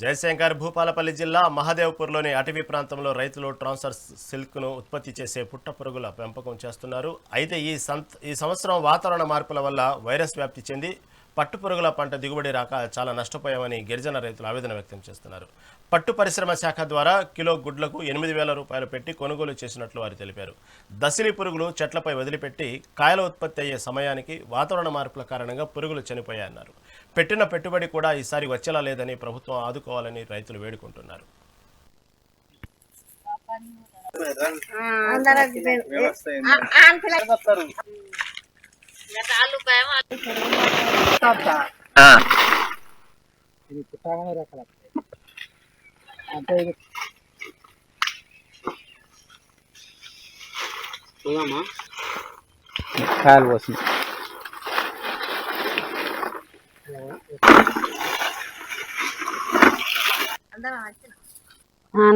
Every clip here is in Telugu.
జయశంకర్ భూపాలపల్లి జిల్లా మహదేవ్పూర్లోని అటవీ ప్రాంతంలో రైతులు ట్రాన్స్ఫర్ సిల్క్ను ఉత్పత్తి చేసే పుట్టపురుగుల పెంపకం చేస్తున్నారు. అయితే ఈ సంత్ ఈ సంవత్సరం వాతావరణ మార్పుల వల్ల వైరస్ వ్యాప్తి చెంది పట్టుపురుగుల పంట దిగుబడి రాక చాలా నష్టపోయామని గిరిజన రైతులు ఆవేదన వ్యక్తం చేస్తున్నారు. పట్టు పరిశ్రమ శాఖ ద్వారా కిలో గుడ్లకు ఎనిమిది వేల రూపాయలు పెట్టి కొనుగోలు చేసినట్లు వారు తెలిపారు. దసిలి పురుగులు చెట్లపై వదిలిపెట్టి కాయల ఉత్పత్తి అయ్యే సమయానికి వాతావరణ మార్పుల కారణంగా పురుగులు చనిపోయాయన్నారు. పెట్టిన పెట్టుబడి కూడా ఈసారి వచ్చేలా లేదని ప్రభుత్వం ఆదుకోవాలని రైతులు వేడుకుంటున్నారు. ఇది పుట్టగానే రకాల అంటే ఇది కాయలు పోసింది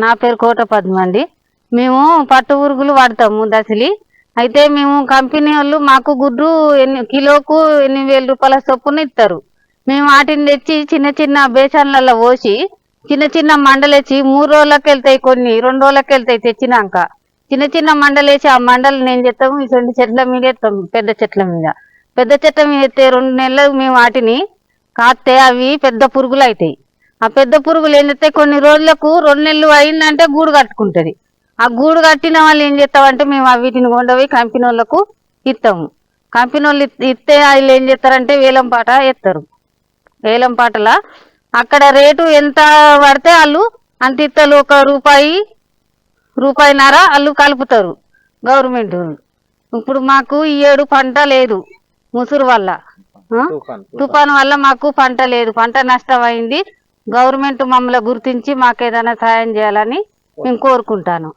నా పేరు కోట పద్మ అండి. మేము పట్టు ఉరుగులు వాడతాము దశలి. అయితే మేము కంపెనీ వాళ్ళు మాకు గుడ్డు ఎన్ని కిలోకు ఎనిమిది వేల రూపాయల చొప్పున ఇస్తారు మేము వాటిని తెచ్చి చిన్న చిన్న బేసన్లలో పోసి చిన్న చిన్న మండలేసి మూడు రోజులకు వెళ్తాయి కొన్ని రెండు రోజులకు వెళ్తాయి తెచ్చినాక. చిన్న చిన్న మండలేసి ఆ మండలు నేను చేస్తాము ఇటువంటి చెట్ల మీద ఎత్తాము పెద్ద చెట్ల మీద. పెద్ద చెట్ల మీద ఎత్తే రెండు నెలలకు మేము వాటిని కాస్తే అవి పెద్ద పురుగులు అవుతాయి ఆ పెద్ద పురుగులు ఏం చేస్తాయి? కొన్ని రోజులకు రెండు నెలలు అయిందంటే గూడు కట్టుకుంటుంది. ఆ గూడు కట్టిన వాళ్ళు ఏం చేస్తామంటే మేము ఆ వీటిని కొండపోయి కంపెనీ వాళ్ళకు ఇస్తాము. కంపెనీ వాళ్ళు ఇస్తే వాళ్ళు ఏం చేస్తారంటే వేలం పాట ఎత్తారు వేలం పాటల. అక్కడ రేటు ఎంత పడితే వాళ్ళు అంత ఇత్తలు ఒక రూపాయి రూపాయిన్నర వాళ్ళు కలుపుతారు గవర్నమెంట్. ఇప్పుడు మాకు ఈ ఏడు పంట లేదు ముసురు వల్ల? తుఫాను వల్ల మాకు పంట లేదు. పంట నష్టం అయింది గవర్నమెంట్ మమ్మల్ని గుర్తించి మాకు ఏదైనా సాయం చేయాలని మేము కోరుకుంటాను.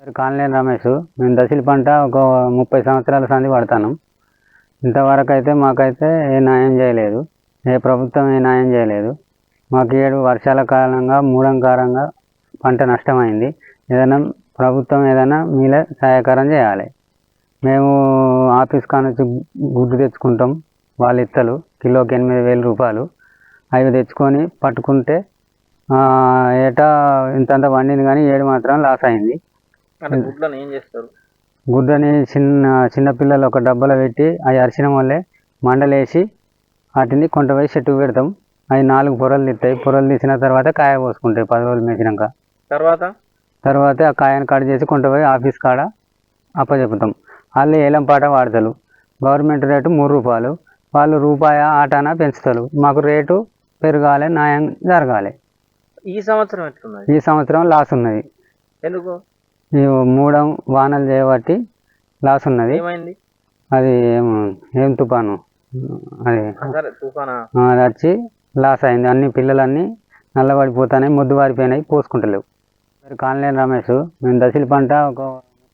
కాలనీ రమేష్. మేము దశల పంట ఒక ముప్పై సంవత్సరాల సంది పడతాను ఇంతవరకు అయితే మాకైతే ఏ న్యాయం చేయలేదు. ఏ ప్రభుత్వం ఏ న్యాయం చేయలేదు. మాకు ఏడు వర్షాల కారణంగా మూడంకారంగా పంట నష్టమైంది. ఏదైనా ప్రభుత్వం ఏదైనా మీలే సహాయకారం చేయాలి. మేము ఆఫీస్ కానుంచి గుడ్డు తెచ్చుకుంటాం. వాళ్ళ ఇత్తలు కిలోకి ఎనిమిది వేల రూపాయలు. అవి తెచ్చుకొని పట్టుకుంటే ఏటా ఇంతంత పండింది కానీ ఏడు మాత్రం లాస్ అయింది. గుడ్లను ఏం చేస్తారు? గుడ్డని చిన్న చిన్న పిల్లలు ఒక డబ్బాలో పెట్టి అవి అరిచిన వల్లే మండలేసి వాటిని కొంటపోయి చెట్టుకు పెడతాం. అవి నాలుగు పొరలు తీస్తాయి పొరలు తీసిన తర్వాత కాయ పోసుకుంటాయి పది రోజులు మేసినాక. తర్వాత? తర్వాత ఆ కాయను కట్ చేసి కొంటపోయి ఆఫీస్ కాడ అప్పచెపుతాం వాళ్ళు ఏలం పాట వాడతారు గవర్నమెంట్ రేటు మూడు రూపాయలు. వాళ్ళు రూపాయ ఆటాన పెంచుతారు. మాకు రేటు పెరగాలి న్యాయం జరగాలి. ఈ సంవత్సరం ఈ సంవత్సరం లాస్ ఉన్నది. ఎందుకు? మూడం వానలు చేయబట్టి లాస్ ఉన్నది. అది ఏం ఏం తుఫాను అది అది వచ్చి లాస్ అయింది. అన్ని పిల్లలన్నీ నల్లబడిపోతాయి ముద్దు వారిపోయినాయి పోసుకుంటలేవు. కాలనీ రమేష్ మేము దశల పంట ఒక